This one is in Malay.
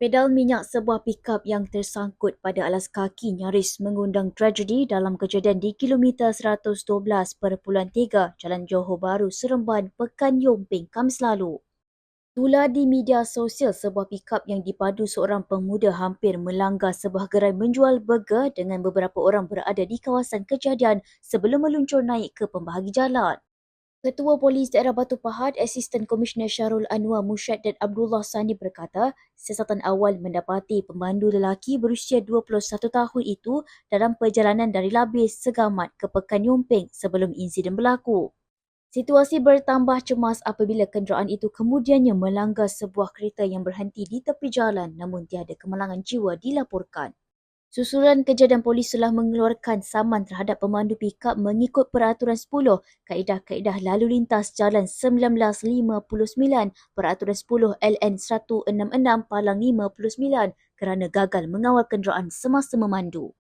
Pedal minyak sebuah pikap yang tersangkut pada alas kaki nyaris mengundang tragedi dalam kejadian di kilometer 112.3 Jalan Johor Bahru Seremban, Pekan Yomping, Khamis lalu. Tular di media sosial sebuah pikap yang dipadu seorang pemuda hampir melanggar sebuah gerai menjual burger dengan beberapa orang berada di kawasan kejadian sebelum meluncur naik ke pembahagi jalan. Ketua Polis Daerah Batu Pahat, Asisten Komisioner Syarul Anwar Musyad dan Abdullah Sani berkata, siasatan awal mendapati pemandu lelaki berusia 21 tahun itu dalam perjalanan dari Labis Segamat ke Pekan Yomping sebelum insiden berlaku. Situasi bertambah cemas apabila kenderaan itu kemudiannya melanggar sebuah kereta yang berhenti di tepi jalan namun tiada kemalangan jiwa dilaporkan. Susulan kejadian polis telah mengeluarkan saman terhadap pemandu pikap mengikut peraturan 10 Kaedah-Kaedah Lalu Lintas Jalan 1959 Peraturan 10 LN 166 Palang 59 kerana gagal mengawal kenderaan semasa memandu.